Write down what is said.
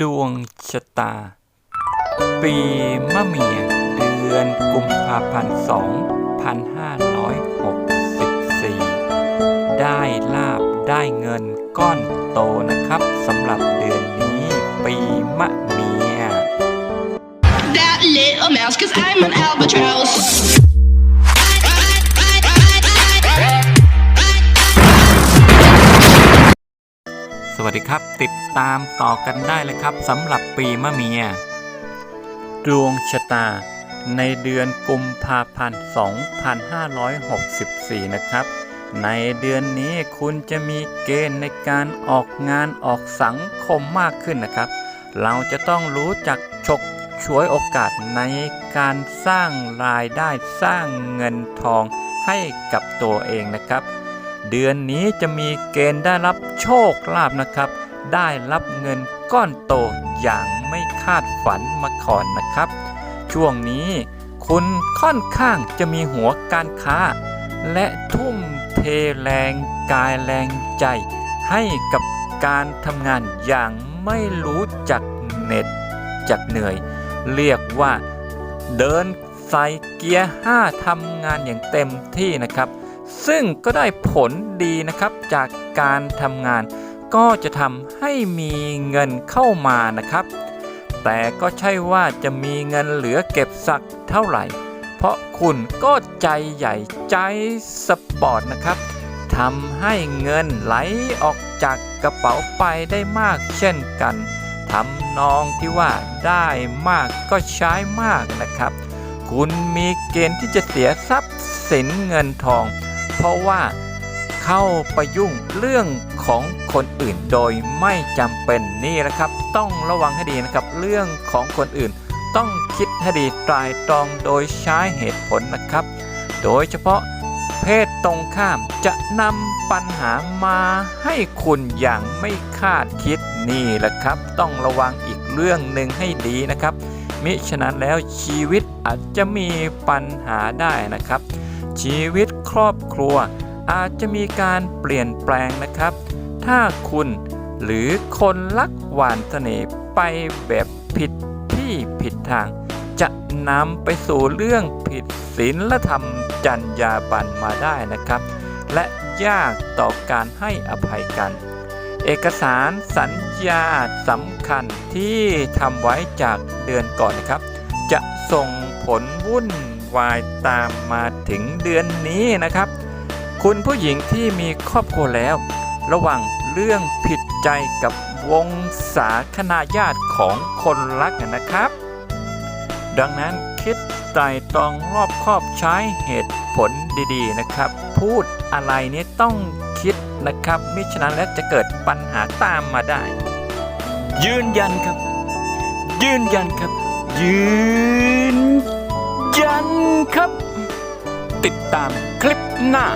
ดวงชะตา ปีมะเมีย เดือนกุมภาพันธ์2564 ได้ลาบได้เงินก้อนโตนะครับสำหรับเดือนนี้ปีมะเมีย that little mouse, cause I'm an albatross. สวัสดีครับ ติดตามต่อกันได้เลยครับสำหรับปีมะเมีย ดวงชะตา ในเดือนกุมภาพันธ์ 2564 นะครับ ในเดือนนี้คุณจะมีเกณฑ์ในการออกงานออกสังคมมากขึ้นนะครับ เราจะต้องรู้จักฉกฉวยโอกาสในการสร้างรายได้สร้างเงินทองให้กับตัวเองนะครับ เดือนนี้จะมีเกณฑ์ได้รับโชคลาภนะครับ ได้รับเงินก้อนโตอย่างไม่คาดฝันมาก่อนนะครับ ช่วงนี้คุณค่อนข้างจะมีหัวการค้า และทุ่มเทแรงกายแรงใจ ให้กับการทำงานอย่างไม่รู้จักเหน็ดจักเหนื่อย เรียกว่าเดินใส่เกียร์ 5ทำงานอย่างเต็มที่นะครับ ซึ่งก็ได้ผลดีนะครับจากการทำงาน ก็จะทำให้มีเงินเข้ามานะครับ แต่ก็ใช่ว่าจะมีเงินเหลือเก็บสักเท่าไหร่ เพราะคุณก็ใจใหญ่ใจสปอร์ตนะครับทำให้เงินไหลออกจากกระเป๋าไปได้มากเช่นกันทำนองที่ว่าได้มากก็ใช้มากนะครับ คุณมีเกณฑ์ที่จะเสียทรัพย์สินเงินทอง เพราะว่าเข้าไปยุ่งเรื่องของคนอื่นโดยไม่จำเป็นนี่แหละครับ ต้องระวังให้ดีนะครับเรื่องของคนอื่น ต้องคิดให้ดีตรายตรองโดยใช้เหตุผลนะครับ โดยเฉพาะเพศตรงข้ามจะนำปัญหามาให้คุณอย่างไม่คาดคิดนี่แหละครับ ต้องระวังอีกเรื่องหนึ่งให้ดีนะครับ มิฉะนั้นแล้วชีวิตอาจจะมีปัญหาได้นะครับ ชีวิตครอบครัวอาจจะมีการเปลี่ยนแปลงนะครับ ถ้าคุณหรือคนรักหวานเสน่ห์ไปแบบผิดที่ผิดทาง จะนำไปสู่เรื่องผิดศีลธรรมจรรยาบรรณมาได้นะครับ และยากต่อการให้อภัยกัน เอกสารสัญญาสำคัญที่ทำไว้จากเดือนก่อนนะครับ จะส่งผลวุ่น วายตามมาถึงเดือนนี้นะครับ คุณผู้หญิงที่มีครอบครัวแล้ว ระวังเรื่องผิดใจกับวงศาคณาญาติของคนรักนะครับ ดังนั้นคิดไตรตรองรอบครอบใช้เหตุผลดีๆนะครับ พูดอะไรนี้ต้องคิดนะครับมิฉะนั้นแล้วจะเกิดปัญหาตามมาได้ ยืนยันครับ ยืนยันครับ ยืน ครับ ติดตามคลิปหน้า